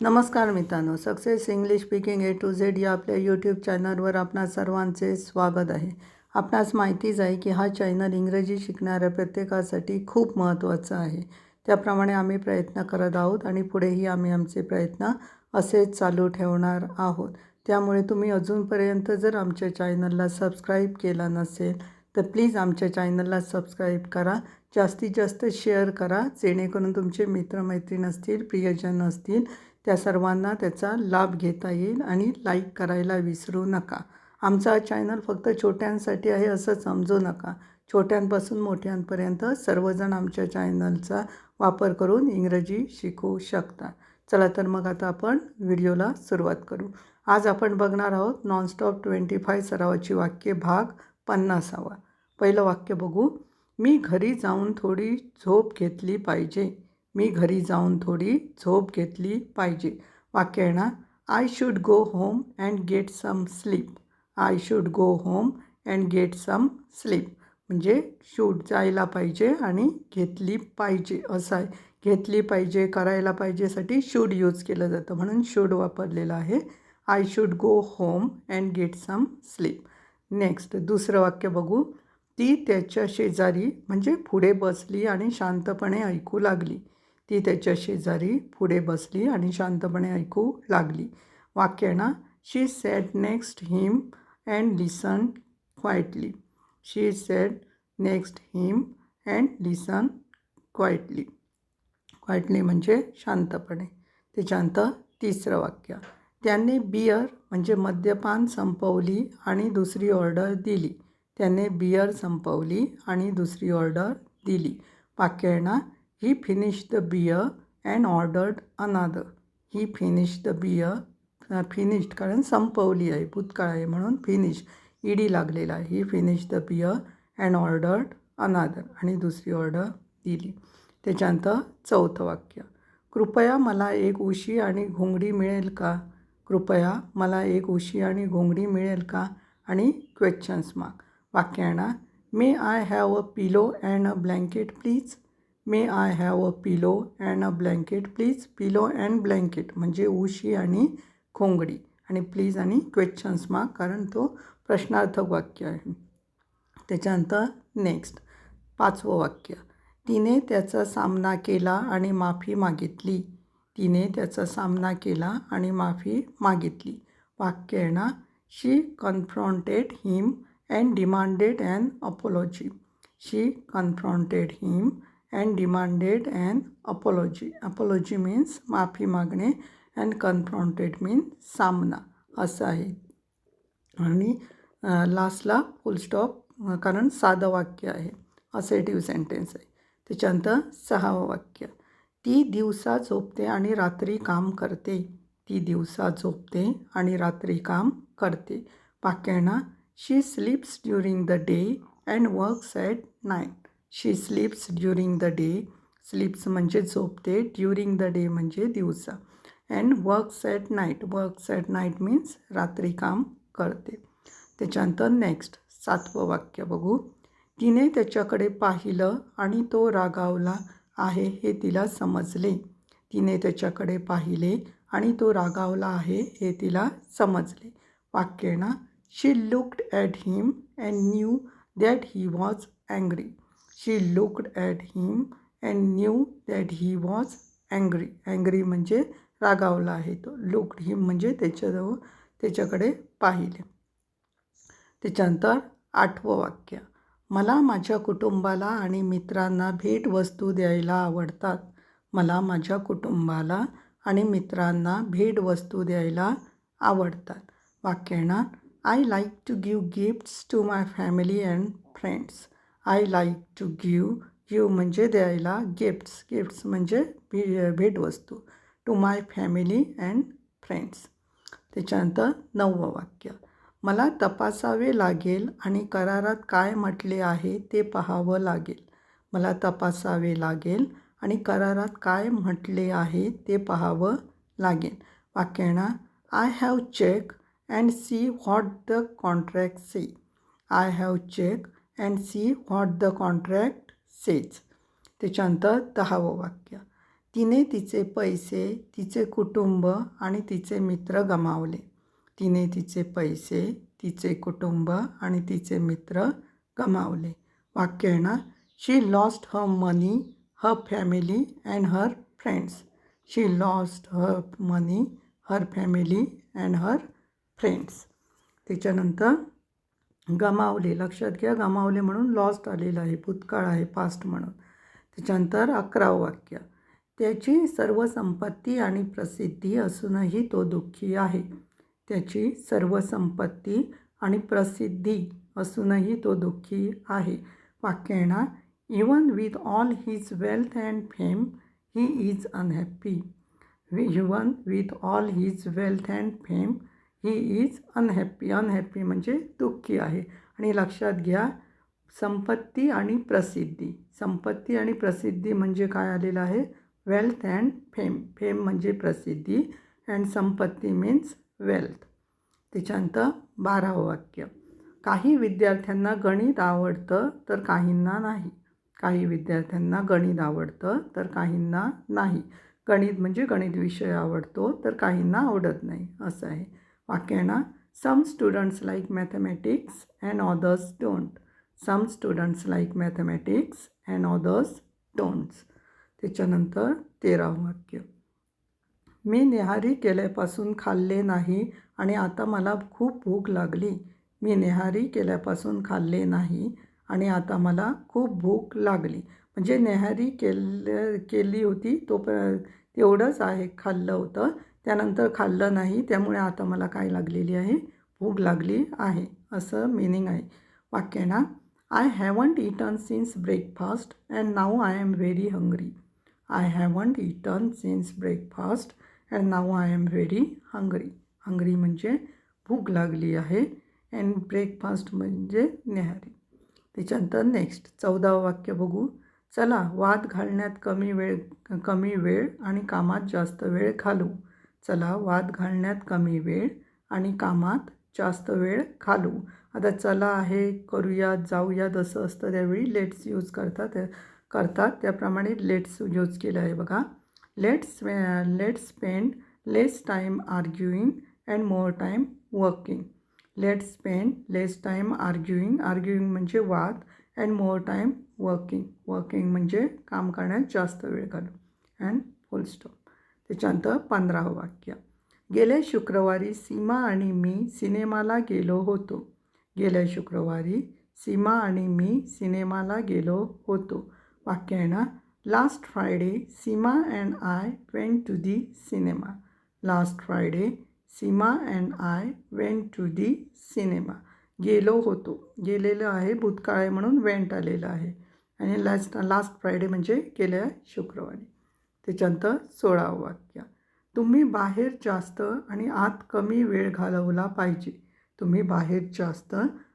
नमस्कार मित्रांनो success English speaking A to Z या आपल्या यूट्यूब चॅनलवर आपणा सर्वांचे स्वागत आहे. आपणास माहितीच आहे की हा चॅनल इंग्रजी शिकणाऱ्या प्रत्येकासाठी खूप महत्त्वाचा आहे. त्याप्रमाणे आम्ही प्रयत्न करत आहोत आणि पुढेही आम्ही आमचे प्रयत्न असेच चालू ठेवणार आहोत. त्यामुळे तुम्ही अजूनपर्यंत जर आमच्या चॅनलला सबस्क्राईब केला नसेल तर प्लीज आमच्या चॅनलला सबस्क्राईब करा. जास्तीत जास्त शेअर करा जेणेकरून तुमचे मित्रमैत्रीण असतील प्रियजन असतील त्या सर्वांना त्याचा लाभ घेता येईल आणि लाईक करायला विसरू नका. आमचा चॅनल फक्त छोट्यांसाठी आहे असं समजू नका. छोट्यांपासून मोठ्यांपर्यंत सर्वजण आमच्या चॅनलचा वापर करून इंग्रजी शिकू शकता चला तर मग आता आपण व्हिडिओला सुरुवात करू. आज आपण बघणार आहोत नॉनस्टॉप ट्वेंटी फाय सरावाची वाक्य भाग पन्नासावा. पहिलं वाक्य बघू. मी घरी जाऊन थोडी झोप घेतली पाहिजे. मी घरी जाऊन थोडी झोप घेतली पाहिजे. वाक्य I should go home and get some sleep I should go home and get some sleep म्हणजे शूट जायला पाहिजे आणि घेतली पाहिजे. असं आहे. घेतली पाहिजे करायला पाहिजेसाठी शूड यूज केलं जातं. म्हणून शूड वापरलेलं आहे. I should go home and get some sleep next दुसरं वाक्य बघू. ती त्याच्या शेजारी म्हणजे पुढे बसली आणि शांतपणे ऐकू लागली. ती त्याच्या शेजारी पुढे बसली आणि शांतपणे ऐकू लागली. वाक्य ना? She sat next him and listen quietly she sat next him and listen quietly quietly म्हणजे शांतपणे. त्याच्यानंतर तिसरं वाक्य. त्याने बियर म्हणजे मद्यपान संपवली आणि दुसरी ऑर्डर दिली. त्याने बियर संपवली आणि दुसरी ऑर्डर दिली. वाक्य ना? He finish the beer and ordered another he finish the beer finished कारण संपवली आहे भूतकाळ आहे म्हणून फिनिश ईडी लागलेला आहे. He finish the beer and ordered another आणि दुसरी ऑर्डर दिली. त्याच्यानंतर चौथं वाक्य. कृपया मला एक उशी आणि घोंगडी मिळेल का? कृपया मला एक उशी आणि घोंगडी मिळेल का? आणि क्वेश्चन्स मार्क वाक्य आणा may I have a pillow and a blanket please may I have a pillow and a blanket please pillow and blanket म्हणजे उशी आणि खोंगडी आणि प्लीज आणि क्वेश्चन्स मार्क कारण तो प्रश्नार्थक वाक्य आहे. त्याच्यानंतर नेक्स्ट पाचवं वाक्य. तिने त्याचा सामना केला आणि माफी मागितली. तिने त्याचा सामना केला आणि माफी मागितली. वाक्य आहे ना? She confronted him and demanded and apology she confronted him and demanded and apology apology means माफी मागणे अँड कन्फ्रॉन्टेड मीन सामना असं आहे आणि लास्टला फुलस्टॉप कारण साधं वाक्य आहे असेटिव्ह सेंटेन्स आहे त्याच्यानंतर सहावं वाक्य ती दिवसा झोपते आणि रात्री काम करते ती दिवसा झोपते आणि रात्री काम करते वाक्यांना she sleeps during the day and works at night she sleeps during the day sleeps म्हणजे झोपते ड्युरिंग द डे म्हणजे दिवसा. And works at night works at night means रात्री काम करते. त्याच्यानंतर नेक्स्ट सातवं वाक्य बघू. तिने त्याच्याकडे पाहिलं आणि तो रागावला आहे हे तिला समजले. तिने त्याच्याकडे पाहिले आणि तो रागावला आहे हे तिला समजले. वाक्य ना? She looked at him and knew that he was angry she looked at him and knew that he was angry angry म्हणजे रागावला आहे तो. लुकड हिम म्हणजे त्याच्याजवळ त्याच्याकडे पाहिले. त्याच्यानंतर आठवं वाक्य. मला माझ्या कुटुंबाला आणि मित्रांना भेटवस्तू द्यायला आवडतात. मला माझ्या कुटुंबाला आणि मित्रांना भेटवस्तू द्यायला आवडतात. वाक्य येणार I like to give gifts to my family and friends I like to give give म्हणजे द्यायला गिफ्ट्स गिफ्ट्स म्हणजे भे भेटवस्तू. To my family and friends त्याच्यानंतर नववं वाक्य. मला तपासावे लागेल आणि करारात काय म्हटले आहे ते पाहावं लागेल. मला तपासावे लागेल आणि करारात काय म्हटले आहे ते पाहावं लागेल. वाक्याना I have check and see what the contract see I have check and see what the contract says त्याच्यानंतर दहावं वाक्य. तिने तिचे पैसे तिचे कुटुंब आणि तिचे मित्र गमावले. तिने तिचे पैसे तिचे कुटुंब आणि तिचे मित्र गमावले. वाक्य आहे ना she lost her money her family and her friends she lost her money her family and her friends त्याच्यानंतर गमावले. लक्षात घ्या गमावले म्हणून लॉस्ट आलेलं आहे भूतकाळ आहे पास्ट म्हणून. त्याच्यानंतर अकरावं वाक्य. त्याची सर्व संपत्ती आणि प्रसिद्धी असूनही तो दुःखी आहे. त्याची सर्व संपत्ती आणि प्रसिद्धी असूनही तो दुःखी आहे. वाक्य आहे ना even with all his wealth and fame he is unhappy even with all his wealth and fame he is unhappy unhappy म्हणजे दुःखी आहे. आणि लक्षात घ्या संपत्ती आणि प्रसिद्धी. संपत्ती आणि प्रसिद्धी म्हणजे काय आलेलं आहे? वेल्थ अँड फेम फेम म्हणजे प्रसिद्धी अँड संपत्ती मीन्स वेल्थ त्याच्यानंतर बारावं वाक्य. काही विद्यार्थ्यांना गणित आवडतं तर काहींना नाही. काही विद्यार्थ्यांना गणित आवडतं तर काहींना नाही. गणित म्हणजे गणित विषय आवडतो तर काहींना आवडत नाही. असं आहे. वाक्य आहे ना? Some students like mathematics and others don't some students like mathematics and others don'ts त्याच्यानंतर तेरावं वाक्य. मी नेहारी केल्यापासून खाल्ले नाही आणि आता मला खूप भूक लागली. मी नेहारी केल्यापासून खाल्ले नाही आणि आता मला खूप भूक लागली. म्हणजे नेहारी केल केली होती तो तेवढंच आहे खाल्लं होतं. त्यानंतर खाल्लं नाही त्यामुळे आता मला काय लागलेली आहे? भूक लागली आहे असं मिनिंग आहे. वाक्य ना? I haven't eaten since breakfast and now I am very hungry I haven't eaten since breakfast and now I am very hungry hungry म्हणजे भूक लागली आहे अँड ब्रेकफास्ट म्हणजे नेहारी त्याच्यानंतर नेक्स्ट चौदावं वाक्य बघू. चला वाद घालण्यात कमी वेळ कमी वेळ आणि कामात जास्त वेळ घालू. चला वाद घालण्यात कमी वेळ आणि कामात जास्त वेळ घालू. आता चला आहे करूयात जाऊयात असं असतं त्यावेळी लेट्स यूज करतात करतात. त्याप्रमाणे लेट्स यूज केलं आहे बघा. Let's let's spend less time arguing and more time working. Let's spend less time arguing arguing म्हणजे वाद and more time working. Working म्हणजे काम करण्यात जास्त वेळ घालू. And full stop. त्याच्यानंतर पंधरावं वाक्य. गेल्या शुक्रवारी सीमा आणि मी सिनेमाला गेलो होतो. गेल्या शुक्रवारी सीमा आणि मी सिनेमाला गेलो होतो. वाक्य आहे ना? Last Friday Seema and I went to the cinema last Friday Seema and I went to the cinema गेलो होतो. गेलेलं आहे भूतकाळ आहे म्हणून वेंट आलेलं आहे. आणि लास्ट लास्ट फ्रायडे म्हणजे गेल्या शुक्रवारी. त्याच्यानंतर सोळावं वाक्य. तुम्ही बाहेर जास्त आणि आत कमी वेळ घालवला पाहिजे. तुम्ही बाहेर जास्त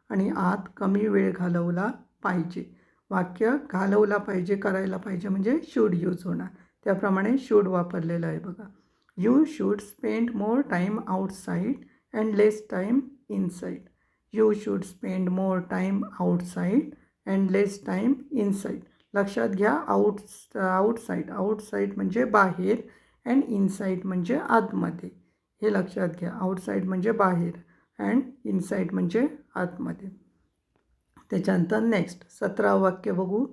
आणि आत कमी वेळ घालवला पाहिजे. वाक्य घालवला पाहिजे करायला पाहिजे म्हणजे शूड यूज होणार. त्याप्रमाणे शूड वापरलेलं आहे बघा. You should spend more time outside and less time inside you should spend more time outside and less time inside लक्षात घ्या आउट आउटसाईड आउटसाईड म्हणजे बाहेर अँड इनसाईड म्हणजे आतमध्ये. हे लक्षात घ्या. आउटसाईड म्हणजे बाहेर अँड इनसाईड म्हणजे आतमध्ये. त्याच्यानंतर नेक्स्ट सतरा वाक्य बघू.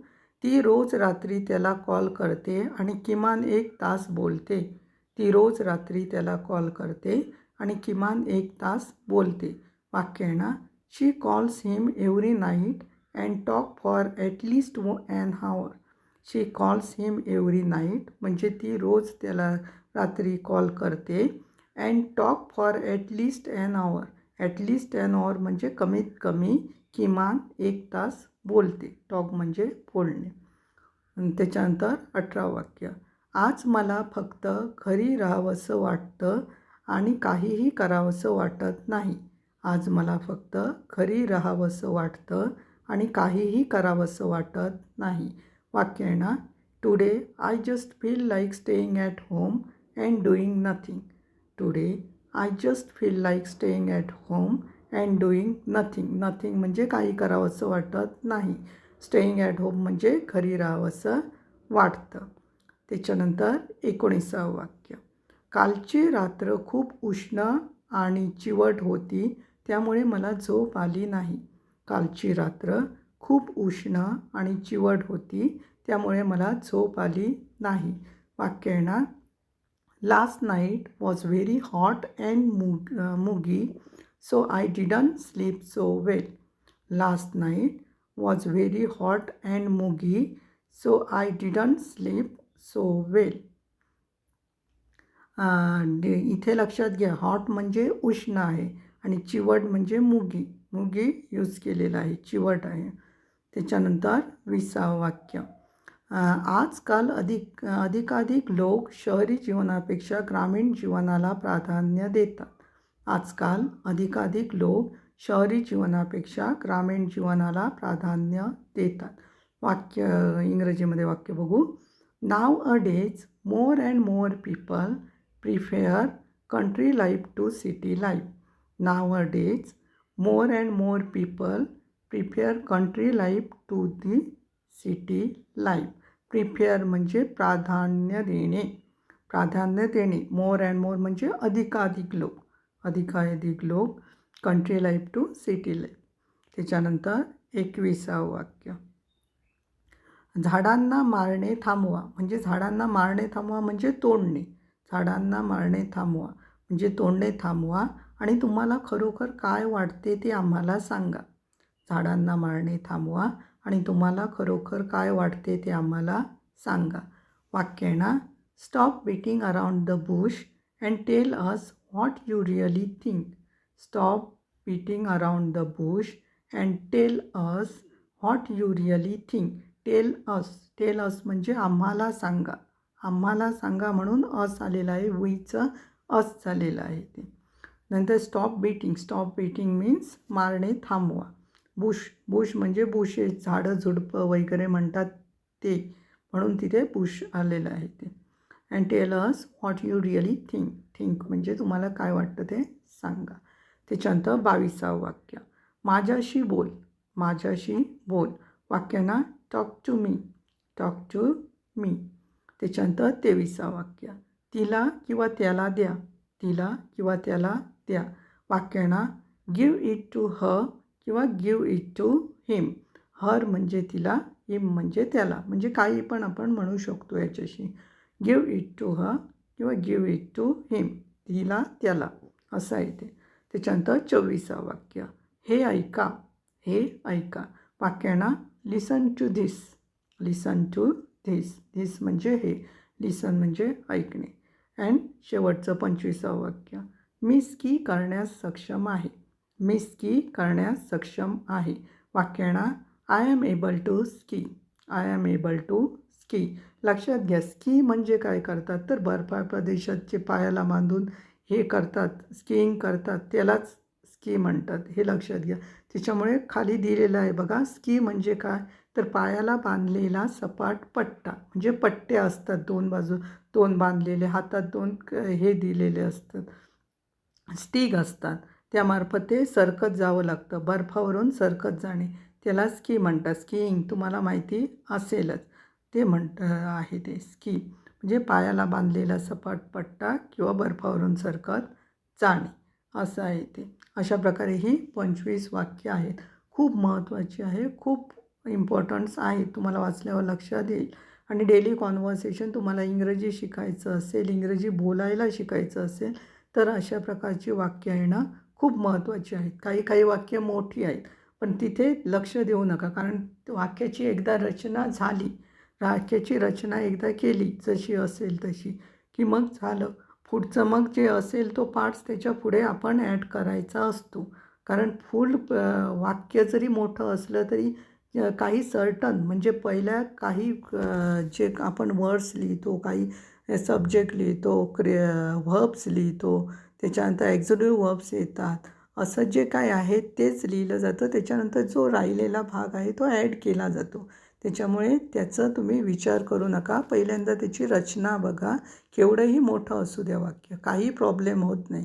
ती रोज रात्री त्याला कॉल करते आणि किमान एक तास बोलते. ती रोज रात्री त्याला कॉल करते आणि किमान एक तास बोलते. वाक्य आहे ना? She calls him every night and talk for at least व an hour she calls him every night म्हणजे ती रोज त्याला रात्री कॉल करते and talk for at least an hour at least an hour म्हणजे कमीत कमी किमान एक तास बोलते. टॉक म्हणजे बोलणे. त्याच्यानंतर अठरा वाक्य. आज मला फक्त घरी राहावंसं वाटतं आणि काहीही करावंसं वाटत नाही. आज मला फक्त घरी राहावंसं वाटतं आणि काहीही करावंसं वाटत नाही. वाक्य आहे ना? Today I just feel like staying at home and doing nothing today I just feel like staying at home and doing nothing nothing म्हणजे काही करावंसं वाटत नाही. स्टेईंग ॲट होम म्हणजे घरी राहावंसं वाटतं. त्याच्यानंतर एकोणीसावं वाक्य. कालची रात्र खूप उष्ण आणि चिवट होती त्यामुळे मला झोप आली नाही. कालची रात्र खूप उष्ण आणि चिवट होती त्यामुळे मला झोप आली नाही. वाक्य येणार last night was very hot and mug muggy so I didn't sleep so well last night was very hot and muggy so I didn't sleep so well इथे लक्षात घ्या. हॉट म्हणजे उष्ण आहे आणि चिवट म्हणजे मुगी मुगी यूज केलेला आहे चिवट आहे. त्याच्यानंतर विसावं वाक्य आजकाल अधिक अधिकाधिक लोक शहरी जीवनापेक्षा ग्रामीण जीवनाला प्राधान्य देतात. आजकाल अधिकाधिक लोक शहरी जीवनापेक्षा ग्रामीण जीवनाला प्राधान्य देतात. वाक्य इंग्रजीमध्ये वाक्य बघू. Nowadays more and more people prefer country life to city life nowadays more and more people prefer country life to the city life prefer म्हणजे प्राधान्य देणे. प्राधान्य देणे. मोर अँड मोर म्हणजे अधिकाधिक लोक. अधिकाधिक लोक country life to city life त्याच्यानंतर एकविसावं वाक्य. झाडांना मारणे थांबवा. म्हणजे झाडांना मारणे थांबवा म्हणजे तोडणे. झाडांना मारणे थांबवा. म्हणजे तोडणे थांबवा. आणि तुम्हाला खरोखर काय वाटते ते आम्हाला सांगा. झाडांना मारणे थांबवा आणि तुम्हाला खरोखर काय वाटते ते आम्हाला सांगा. वाक्यणा stop beating around the bush and tell us what you really think stop beating around the bush and tell us what you really think tell us tell us म्हणजे आम्हाला सांगा. आम्हाला सांगा म्हणून अस आलेलं आहे वीचं अस झालेलं आहे ते. नंतर stop beating stop beating means मारणे थांबवा. बुश बुश म्हणजे बुशेस झाडं झुडपं वगैरे म्हणतात ते. म्हणून तिथे बुश आलेलं आहे ते. And tell us what you really think think म्हणजे तुम्हाला काय वाटतं ते सांगा. त्याच्यानंतर बावीसावं वाक्य. माझ्याशी बोल. माझ्याशी बोल. वाक्यांना talk to me talk to me त्याच्यानंतर तेविसावं वाक्य. तिला किंवा त्याला द्या. तिला किंवा त्याला द्या वाक्यांना गिव इट टू ह किंवा give it to him her म्हणजे तिला हिम म्हणजे त्याला. म्हणजे काही पण आपण म्हणू शकतो याच्याशी. गिव इट टू ह किंवा गिव इट टू हिम तिला त्याला. असं आहे ते. त्याच्यानंतर चोवीसा वाक्य. हे ऐका. हे ऐका. वाक्यांना listen to this listen to this this म्हणजे हे. लिसन म्हणजे ऐकणे. अँड शेवटचं पंचवीसावं वाक्य. मी स्की करण्यास सक्षम आहे. मी स्की करण्यास सक्षम आहे. वाक्यांना I am able to ski I am able to ski लक्षात घ्या स्की म्हणजे काय करतात तर बर्फा प्रदेशाचे पायाला बांधून हे करतात स्कीइंग करतात त्यालाच स्की म्हणतात. हे लक्षात घ्या. त्याच्यामुळे खाली दिलेलं आहे बघा स्की म्हणजे काय? तर पायाला बांधलेला सपाट पट्टा म्हणजे पट्टे असतात दोन बाजू. दोन बांधलेले हातात दोन हे दिलेले असतात. स्टिग असतात. त्यामार्फत ते सरकत जावं लागतं. बर्फावरून सरकत जाणे. त्याला स्की म्हणतात. स्कीइंग तुम्हाला माहिती असेलच. ते म्हणत आहे ते. स्की म्हणजे पायाला बांधलेला सपाट पट्टा किंवा बर्फावरून सरकत जाणे. असं आहे ते. अशा प्रकारे ही पंचवीस वाक्य आहेत. खूप महत्त्वाची आहे. खूप इम्पॉर्टन्स आहेत तुम्हाला वाचल्यावर लक्षात येईल. आणि डेली कॉन्व्हर्सेशन तुम्हाला इंग्रजी शिकायचं असेल इंग्रजी बोलायला शिकायचं असेल तर अशा प्रकारची वाक्य येणं खूप महत्त्वाची आहेत. काही काही वाक्य मोठी आहेत पण तिथे लक्ष देऊ नका. कारण वाक्याची एकदा रचना झाली वाक्याची रचना एकदा केली जशी असेल तशी की मग झालं. पुढचं मग जे असेल तो पार्ट्स त्याच्या पुढे आपण ॲड करायचा असतो. कारण फुल वाक्य जरी मोठं असलं तरी काही सर्टन म्हणजे पहिल्या काही जे आपण वर्ड्स लिहितो काही सब्जेक्ट लिहितो क्रि व्हर्ब्स लिहितो त्याच्यानंतर एक्झिटिव्ह व्हर्ब्स येतात. असं जे काय आहे तेच लिहिलं जातं. त्याच्यानंतर जो राहिलेला भाग आहे तो ॲड केला जातो. त्याच्यामुळे त्याचा तुम्ही विचार करू नका. पहिल्यांदा त्याची रचना बघा. केवढंही मोठं असू द्या वाक्य. काही प्रॉब्लेम होत नाही.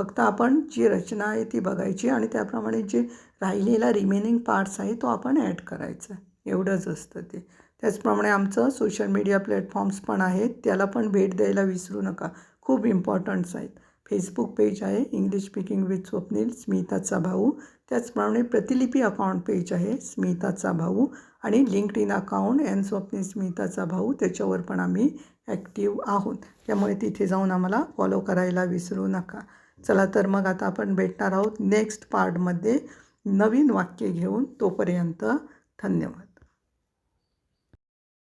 फक्त आपण जी रचना आहे ती बघायची आणि त्याप्रमाणे जे राहिलेला रिमेनिंग पार्ट्स आहे तो आपण ॲड करायचा. एवढंच असतं ते. त्याचप्रमाणे आमचं सोशल मीडिया प्लॅटफॉर्म्स पण आहेत त्याला पण भेट द्यायला विसरू नका. खूप इम्पॉर्टंट्स आहेत. फेसबुक पेज आहे इंग्लिश स्पीकिंग विथ स्वप्नील स्मिताचा भाऊ. त्याचप्रमाणे प्रतिलिपी अकाउंट पेज आहे स्मिताचा भाऊ. आणि LinkedIn account and Swapnil स्मिताचा भाऊ त्याच्यावर पण आम्ही ॲक्टिव्ह आहोत. त्यामुळे तिथे जाऊन आम्हाला फॉलो करायला विसरू नका. चला तर मग आता आपण भेटणार आहोत नेक्स्ट पार्टमध्ये नवीन वाक्य घेऊन तोपर्यंत धन्यवाद.